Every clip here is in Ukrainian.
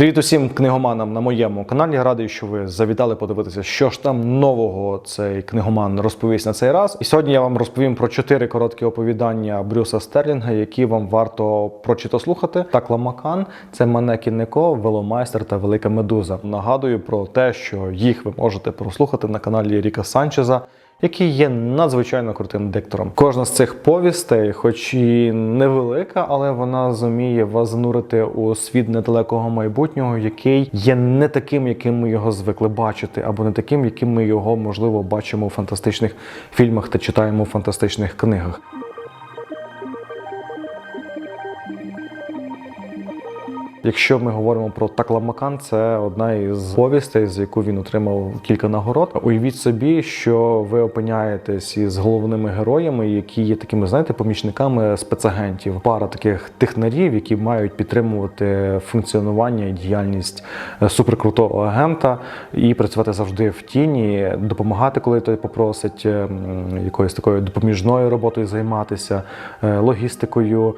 Привіт усім книгоманам на моєму каналі. Радий, що ви завітали подивитися, що ж там нового цей книгоман розповість на цей раз. І сьогодні я вам розповім про чотири короткі оповідання Брюса Стерлінга, які вам варто прочито слухати. Так Ламакан це Манекін Неко, Веломайстер та Велика Медуза. Нагадую про те, що їх ви можете прослухати на каналі Ріка Санчеза який є надзвичайно крутим диктором. Кожна з цих повістей, хоч і невелика, але вона зуміє вас занурити у світ недалекого майбутнього, який є не таким, яким ми його звикли бачити, або не таким, яким ми його можливо бачимо у фантастичних фільмах та читаємо у фантастичних книгах. Якщо ми говоримо про Такламакан, це одна із повістей, з яку він отримав кілька нагород. Уявіть собі, що ви опиняєтесь із головними героями, які є такими, знаєте, помічниками спецагентів. Пара таких технарів, які мають підтримувати функціонування і діяльність е, суперкрутого агента і працювати завжди в тіні, допомагати, коли той попросить е, якоюсь такою допоміжною роботою займатися, е, логістикою,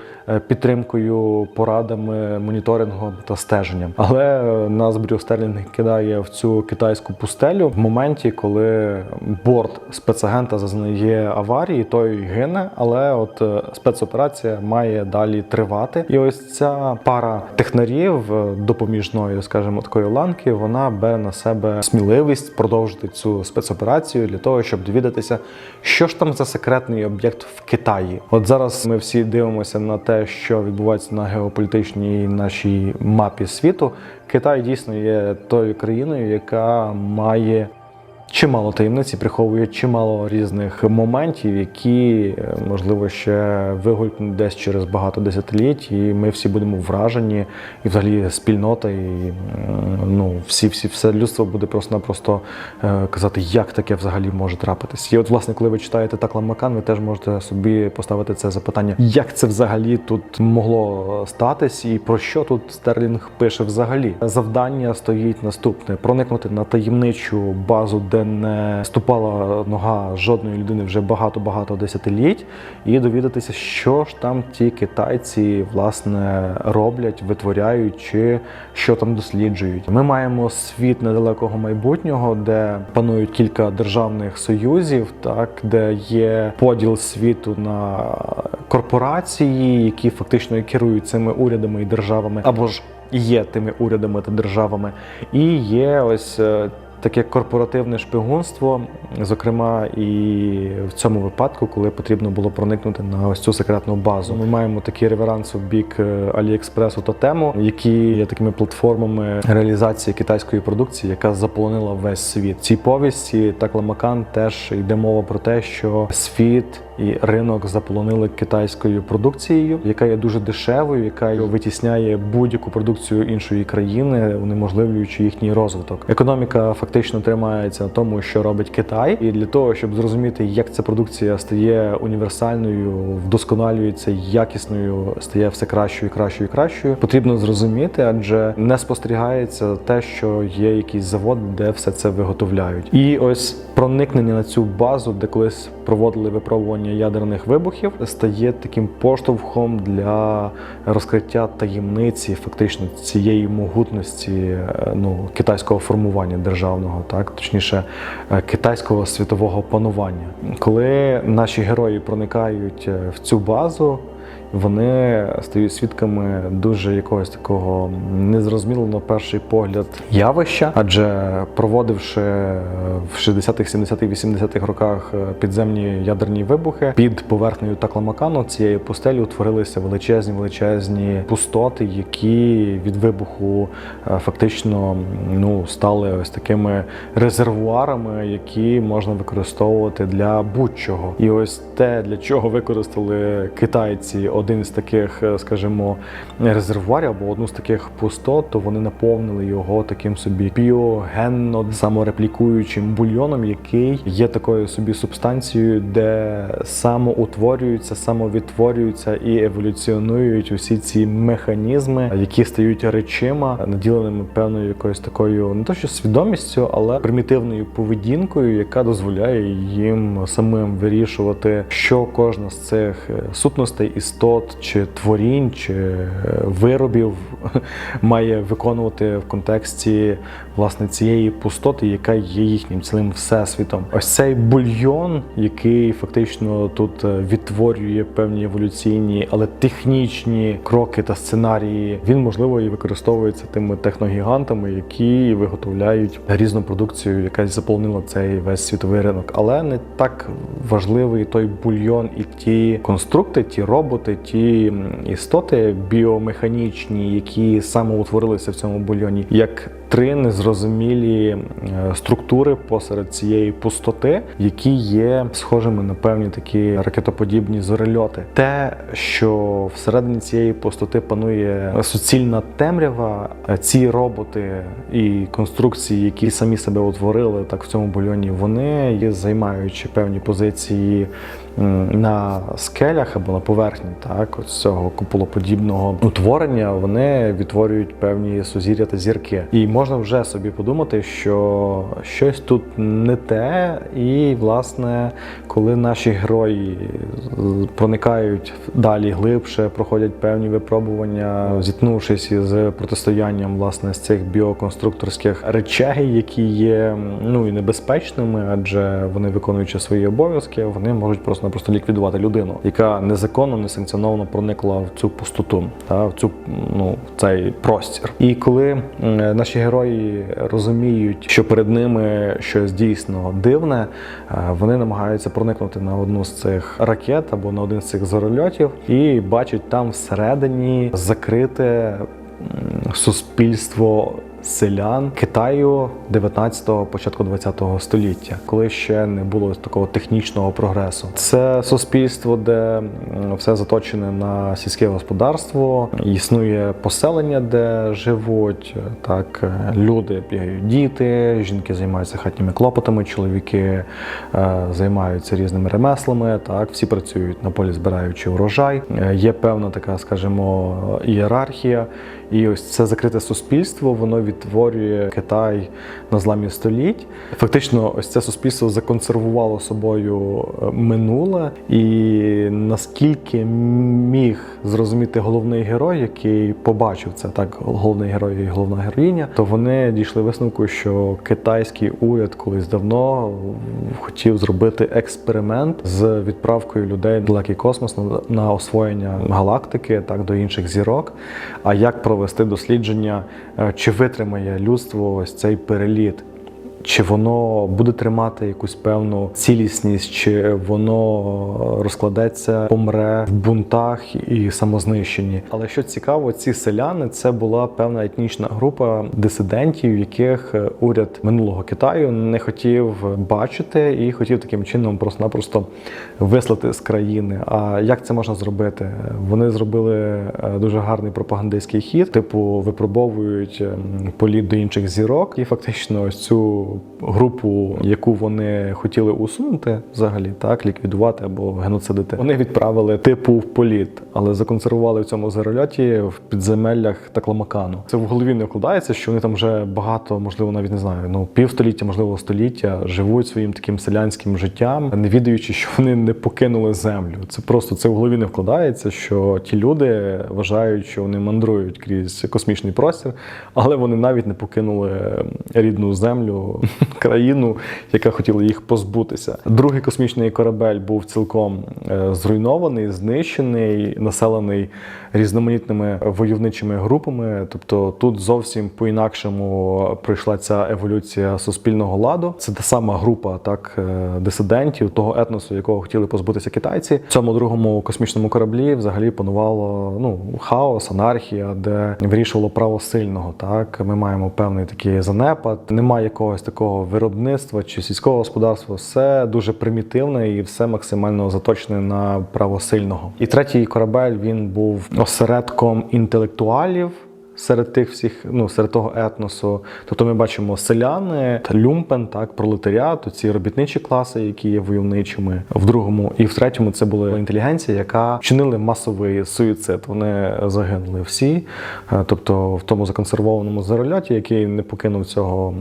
підтримкою, порадами, моніторингом та стеженням. Але е, нас Брюс Стерлінг кидає в цю китайську пустелю в моменті, коли борт спецагента зазнає аварії, той гине, але от е, спецоперація має далі тривати. І ось ця пара технарів е, допоміжної, скажімо, такої ланки, вона бере на себе сміливість продовжити цю спецоперацію для того, щоб довідатися, що ж там за секретний об'єкт в Китаї. От зараз ми всі дивимося на те, що відбувається на геополітичній нашій мапі світу. Китай дійсно є тою країною, яка має чимало таємниць і приховує чимало різних моментів, які е, можливо ще вигулькнуть десь через багато десятиліть, і ми всі будемо вражені, і взагалі спільнота, і ну всі, всі, все людство буде просто-напросто е, казати, як таке взагалі може трапитись. І от, власне, коли ви читаєте так Ламакан, ви теж можете собі поставити це запитання, як це взагалі тут могло статись, і про що тут Стерлінг пише взагалі. Завдання стоїть наступне: проникнути на таємничу базу, де не ступала нога жодної людини вже багато-багато десятиліть, і довідатися, що ж там ті китайці власне роблять, витворяють, чи що там досліджують. Ми маємо світ недалекого майбутнього, де панують кілька державних союзів, так де є поділ світу на корпорації, які фактично керують цими урядами і державами, або ж є тими урядами та державами, і є ось. Таке корпоративне шпигунство, зокрема і в цьому випадку, коли потрібно було проникнути на ось цю секретну базу. Ми маємо такі реверанс в бік е, Аліекспресу та тему, які є такими платформами реалізації китайської продукції, яка заполонила весь світ. В цій повісті так Ламакан теж йде мова про те, що світ і ринок заполонили китайською продукцією, яка є дуже дешевою, яка витісняє будь-яку продукцію іншої країни, унеможливлюючи їхній розвиток. Економіка фактично тримається на тому, що робить Китай, і для того, щоб зрозуміти, як ця продукція стає універсальною, вдосконалюється якісною, стає все кращою, кращою кращою, потрібно зрозуміти, адже не спостерігається те, що є якийсь завод, де все це виготовляють. І ось проникнення на цю базу, де колись проводили випробування ядерних вибухів, стає таким поштовхом для розкриття таємниці, фактично цієї могутності е, ну китайського формування державного, так точніше е, китайського світового панування. Коли наші герої проникають е, в цю базу. Вони стають свідками дуже якогось такого незрозумілого на перший погляд явища, адже проводивши в 60-х, 70-х, 80-х роках е, підземні ядерні вибухи під поверхнею Такламакану цієї пустелі утворилися величезні величезні пустоти, які від вибуху е, фактично ну стали ось такими резервуарами, які можна використовувати для будь-чого. І ось те, для чого використали китайці один з таких, е, скажімо, резервуарів або одну з таких пустот, то вони наповнили його таким собі біогенно самореплікуючим бульйоном, який є такою собі субстанцією, де самоутворюються, самовідтворюються і еволюціонують усі ці механізми, які стають речима, наділеними певною якоюсь такою не то що свідомістю, але примітивною поведінкою, яка дозволяє їм самим вирішувати, що кожна з цих е, сутностей істот пустот чи творінь, чи е, виробів має виконувати в контексті власне цієї пустоти, яка є їхнім цілим всесвітом. Ось цей бульйон, який фактично тут е, відтворює певні еволюційні, але технічні кроки та сценарії, він можливо і використовується тими техногігантами, які виготовляють різну продукцію, яка заповнила цей весь світовий ринок. Але не так важливий той бульйон і ті конструкти, ті роботи, ті істоти біомеханічні, які самоутворилися в цьому бульйоні, як три незрозумілі е, структури посеред цієї пустоти, які є схожими на певні такі ракетоподібні зорельоти. Те, що всередині цієї пустоти панує суцільна темрява, е, ці роботи і конструкції, які самі себе утворили так в цьому бульйоні, вони є займаючи певні позиції на скелях або на поверхні, так ось цього куполоподібного утворення, вони відтворюють певні сузір'я та зірки. І можна вже собі подумати, що щось тут не те, і власне, коли наші герої проникають далі глибше, проходять певні випробування, зіткнувшись із протистоянням власне з цих біоконструкторських речей, які є ну і небезпечними, адже вони виконуючи свої обов'язки, вони можуть просто-напросто ліквідувати людину, яка незаконно, несанкціоновано проникла в цю пустоту та в цю ну в цей простір. І коли наші герої розуміють, що перед ними щось дійсно дивне, е, вони намагаються проникнути на одну з цих ракет або на один з цих зорольотів і бачать там всередині закрите суспільство. Селян Китаю 19-го, початку 20-го століття, коли ще не було такого технічного прогресу. Це суспільство, де все заточене на сільське господарство, існує поселення, де живуть так е, люди, бігають діти, жінки займаються хатніми клопотами, чоловіки е, займаються різними ремеслами. Так, всі працюють на полі, збираючи урожай. Е, Є певна така, скажімо, ієрархія. І ось це закрите суспільство, воно відтворює Китай на зламі століть. Фактично, ось це суспільство законсервувало собою е, минуле, і наскільки міг зрозуміти головний герой, який побачив це так, головний герой і головна героїня, то вони дійшли висновку, що китайський уряд колись давно хотів зробити експеримент з відправкою людей в далекий космос на, освоєння галактики, так до інших зірок. А як провести дослідження, чи витримає людство ось цей переліт? Чи воно буде тримати якусь певну цілісність, чи воно розкладеться, помре в бунтах і самознищенні? Але що цікаво, ці селяни це була певна етнічна група дисидентів, яких е, уряд минулого Китаю не хотів бачити і хотів таким чином просто-напросто вислати з країни. А як це можна зробити? Вони зробили е, дуже гарний пропагандистський хід, типу випробовують ем, політ до інших зірок, і фактично ось цю групу, яку вони хотіли усунути, взагалі так ліквідувати або геноцидити, вони відправили типу в політ, але законсервували в цьому зарольоті в підземеллях Такламакану. Це в голові не вкладається, що вони там вже багато, можливо, навіть не знаю, ну півстоліття, можливо, століття живуть своїм таким селянським життям, не відаючи, що вони не покинули землю. Це просто це в голові не вкладається, що ті люди вважають, що вони мандрують крізь космічний простір, але вони навіть не покинули рідну землю, країну, яка хотіла їх позбутися. Другий космічний корабель був цілком е, зруйнований, знищений, населений різноманітними войовничими групами. Тобто тут зовсім по-інакшому пройшла ця еволюція суспільного ладу. Це та сама група так е, дисидентів, того етносу, якого хотіли позбутися китайці. В цьому другому космічному кораблі взагалі панувало ну хаос, анархія, де вирішувало право сильного. Так ми маємо певний такий занепад. Немає якогось такого виробництва чи сільського господарства. Все дуже примітивне і все максимально заточене на право сильного. І третій корабель він був осередком інтелектуалів. Серед тих всіх, ну серед того етносу. Тобто ми бачимо селяни, люмпен, так, пролетаріат, ці робітничі класи, які є войовничими. В другому і в третьому це була інтелігенція, яка вчинили масовий суїцид. Вони загинули всі. Е, Тобто в тому законсервованому зарольоті, який не покинув цього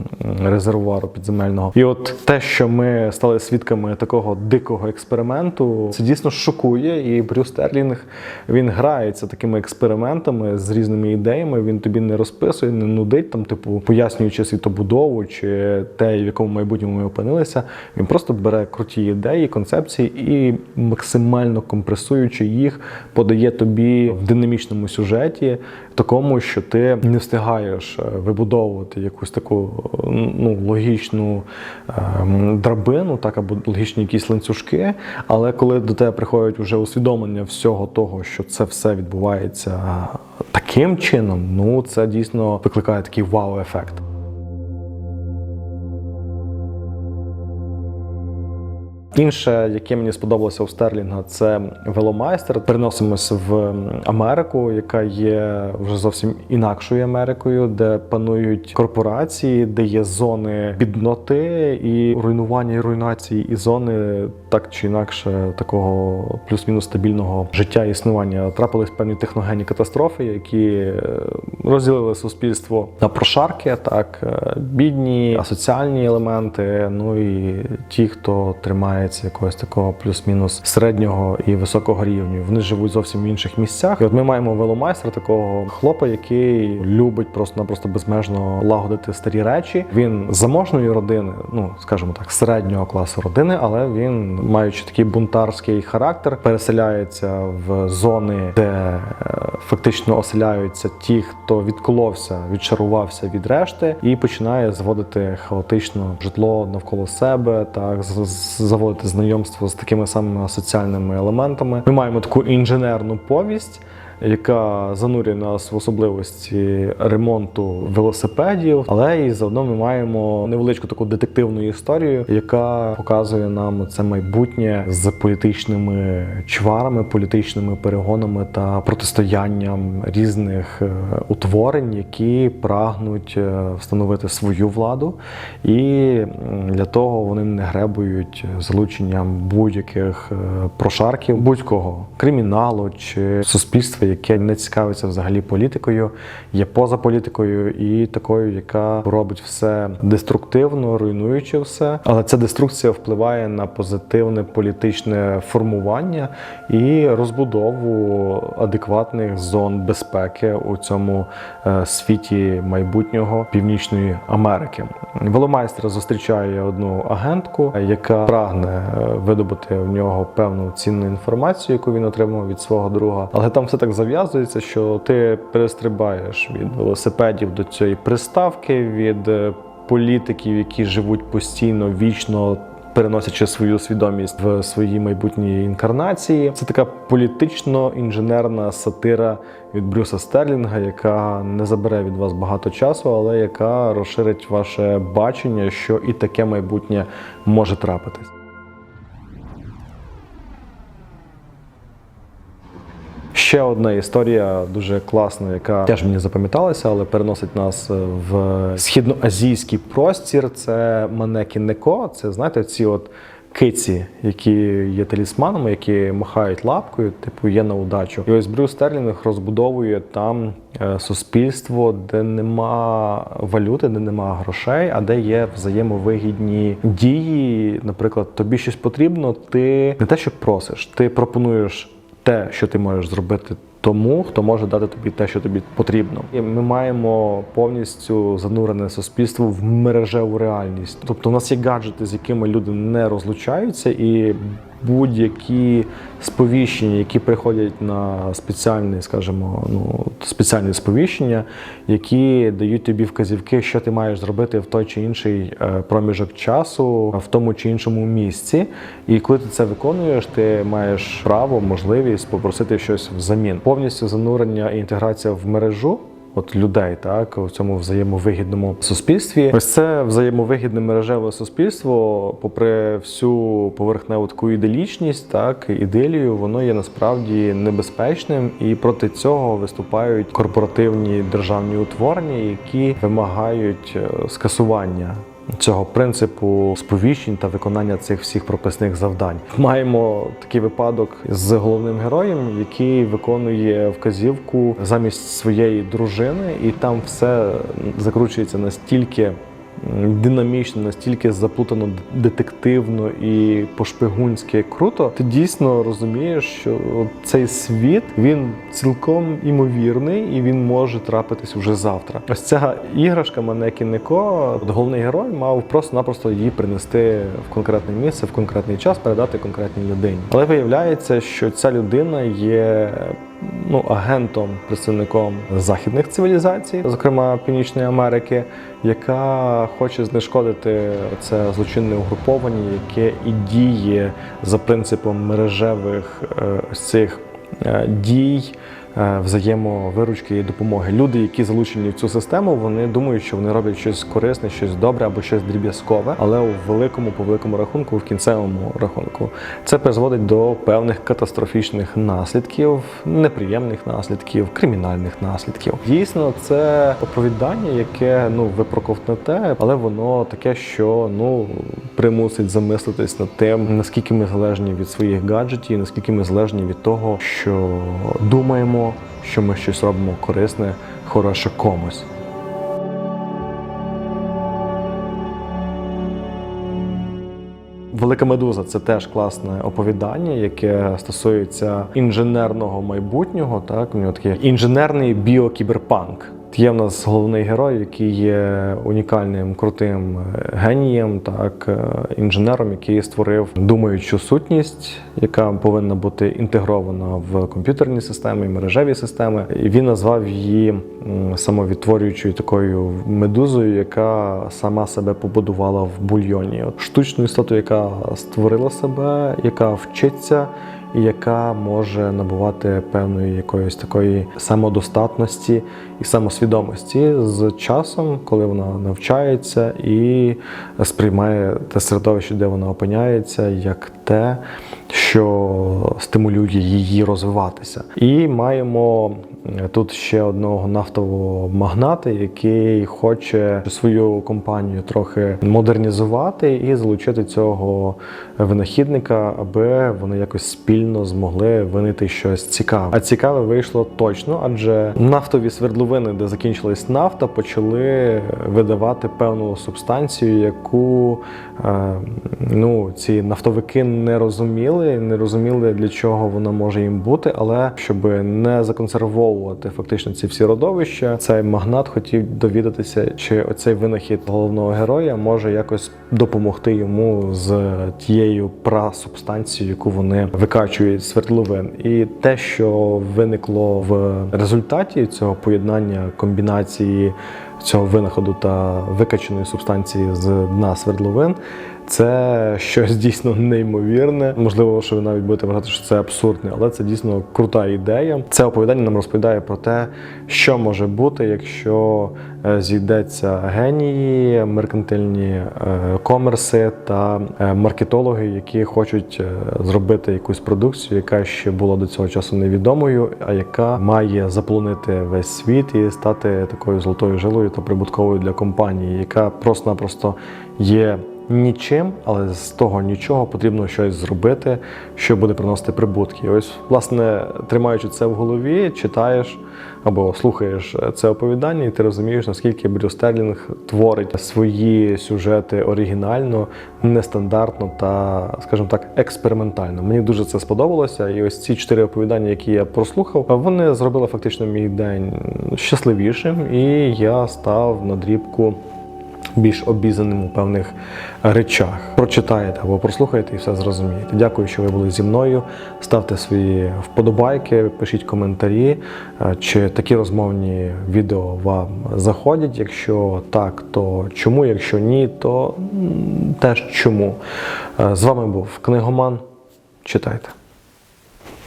резервуару підземельного. І от те, що ми стали свідками такого дикого експерименту, це дійсно шокує. І Брюс Стерлінг він грається такими експериментами з різними ідеями. Він тобі не розписує, не нудить там, типу, пояснюючи світобудову чи те, в якому майбутньому ми опинилися. Він просто бере круті ідеї, концепції і максимально компресуючи їх, подає тобі в динамічному сюжеті, такому, що ти не встигаєш е, вибудовувати якусь таку ну, логічну ем, драбину, так або логічні якісь ланцюжки. Але коли до тебе приходить вже усвідомлення всього того, що це все відбувається таким чином, ну це дійсно викликає такий вау-ефект. Інше, яке мені сподобалося у Стерлінга, це веломайстер. Переносимося в Америку, яка є вже зовсім інакшою Америкою, де панують корпорації, де є зони бідноти і руйнування і руйнації, і зони так чи інакше такого плюс-мінус стабільного життя і існування. Трапились певні техногенні катастрофи, які е, розділили суспільство на прошарки, так е, бідні, асоціальні елементи. Ну і ті, хто тримається якогось такого плюс-мінус середнього і високого рівню. Вони живуть зовсім в інших місцях. І от ми маємо веломайстра, такого хлопа, який любить просто-напросто безмежно лагодити старі речі. Він заможної родини, ну скажімо так, середнього класу родини, але він, маючи такий бунтарський характер, переселяється в зони, де е, фактично оселяються ті, хто відколовся, відчарувався від решти, і починає зводити хаотично житло навколо себе, так з- з- знайомство з такими самими соціальними елементами. Ми маємо таку інженерну повість. Яка занурює нас в особливості ремонту велосипедів, але і заодно ми маємо невеличку таку детективну історію, яка показує нам це майбутнє з політичними чварами, політичними перегонами та протистоянням різних е, утворень, які прагнуть е, встановити свою владу, і для того вони не гребують залученням будь-яких е, прошарків, будь-кого криміналу чи суспільства, яке не цікавиться взагалі політикою, є поза політикою і такою, яка робить все деструктивно, руйнуючи все. Але ця деструкція впливає на позитивне політичне формування і розбудову адекватних зон безпеки у цьому е, світі майбутнього Північної Америки. Веломайстер зустрічає одну агентку, яка прагне е, видобути в нього певну цінну інформацію, яку він отримав від свого друга. Але там все так зав'язується, що ти перестрибаєш від велосипедів до цієї приставки, від е, політиків, які живуть постійно, вічно. Переносячи свою свідомість в своїй майбутній інкарнації, це така політично-інженерна сатира від Брюса Стерлінга, яка не забере від вас багато часу, але яка розширить ваше бачення, що і таке майбутнє може трапитись. Ще одна історія дуже класна, яка теж мені запам'яталася, але переносить нас в східноазійський простір. Це Манекі Неко. Це знаєте, ці от киці, які є талісманами, які махають лапкою, типу є на удачу. І ось Брюс Стерлінг розбудовує там е, суспільство, де нема валюти, де нема грошей, а де є взаємовигідні дії. Наприклад, тобі щось потрібно, ти не те, що просиш, ти пропонуєш те, що ти можеш зробити тому, хто може дати тобі те, що тобі потрібно. І ми маємо повністю занурене суспільство в мережеву реальність. Тобто, у нас є гаджети, з якими люди не розлучаються, і будь-які сповіщення, які приходять на спеціальне, скажімо, ну спеціальне сповіщення, які дають тобі вказівки, що ти маєш зробити в той чи інший е, проміжок часу, в тому чи іншому місці. І коли ти це виконуєш, ти маєш право, можливість попросити щось взамін. Повністю занурення і інтеграція в мережу от людей, так у цьому взаємовигідному суспільстві. Ось це взаємовигідне мережеве суспільство, попри всю поверхневу таку іделічність, так іделію, воно є насправді небезпечним, і проти цього виступають корпоративні державні утворення, які вимагають е, скасування. Цього принципу сповіщень та виконання цих всіх прописних завдань. Маємо такий випадок з головним героєм, який виконує вказівку замість своєї дружини, і там все закручується настільки динамічно, настільки заплутано детективно і по-шпигунськи круто. Ти дійсно розумієш, що цей світ він цілком імовірний і він може трапитись уже завтра. Ось ця іграшка Манекі Неко, головний герой мав просто-напросто її принести в конкретне місце, в конкретний час, передати конкретній людині. Але виявляється, що ця людина є ну, агентом, представником західних цивілізацій, зокрема Північної Америки, яка хоче знешкодити це злочинне угруповання, яке і діє за принципом мережевих е, цих е, дій. Е, Взаємовиручки і допомоги. Люди, які залучені в цю систему, вони думають, що вони роблять щось корисне, щось добре або щось дріб'язкове, але у великому, по великому рахунку, в кінцевому рахунку, це призводить до певних катастрофічних наслідків, неприємних наслідків, кримінальних наслідків. Дійсно, це оповідання, яке ну ви проковтнете, але воно таке, що ну примусить замислитись над тим, наскільки ми залежні від своїх гаджетів, наскільки ми залежні від того, що думаємо, що ми щось робимо корисне, хороше комусь. Велика медуза це теж класне оповідання, яке стосується інженерного майбутнього. Так, у нього такий інженерний біокіберпанк. Є в нас головний герой, який є унікальним крутим е, генієм, так е, інженером, який створив думаючу сутність, яка повинна бути інтегрована в комп'ютерні системи і мережеві системи. І він назвав її самовідтворюючою такою медузою, яка сама себе побудувала в бульйоні. От штучну істоту, яка створила себе, яка вчиться яка може набувати певної якоїсь такої самодостатності і самосвідомості з часом, коли вона навчається і сприймає те середовище, де вона опиняється, як те, що стимулює її розвиватися. І маємо е, тут ще одного нафтового магната, який хоче свою компанію трохи модернізувати і залучити цього винахідника, аби вони якось спільно змогли винити щось цікаве. А цікаве вийшло точно, адже нафтові свердловини, де закінчилась нафта, почали видавати певну субстанцію, яку е, ну, ці нафтовики не розуміли, не розуміли для чого вона може їм бути. Але щоб не законсервовувати фактично ці всі родовища, цей магнат хотів довідатися, чи оцей винахід головного героя може якось допомогти йому з тією прасубстанцією, яку вони викачують з свердловин. І те, що виникло в результаті цього поєднання комбінації цього винаходу та викачаної субстанції з дна свердловин. Це щось дійсно неймовірне. Можливо, що ви навіть будете вважати, що це абсурдне, але це дійсно крута ідея. Це оповідання нам розповідає про те, що може бути, якщо е, зійдеться генії, меркантильні е, комерси та е, маркетологи, які хочуть зробити якусь продукцію, яка ще була до цього часу невідомою, а яка має заполонити весь світ і стати такою золотою жилою та прибутковою для компанії, яка просто-напросто є нічим, але з того нічого потрібно щось зробити, що буде приносити прибутки. І ось, власне, тримаючи це в голові, читаєш або слухаєш це оповідання, і ти розумієш, наскільки Брю Стерлінг творить свої сюжети оригінально, нестандартно та, скажімо так, експериментально. Мені дуже це сподобалося. І ось ці чотири оповідання, які я прослухав, вони зробили фактично мій день щасливішим, і я став на дрібку більш обізнаним у певних речах. Прочитаєте або прослухаєте і все зрозумієте. Дякую, що ви були зі мною. Ставте свої вподобайки, пишіть коментарі, е, чи такі розмовні відео вам заходять. Якщо так, то чому? Якщо ні, то теж чому. Е, З вами був книгоман. Читайте.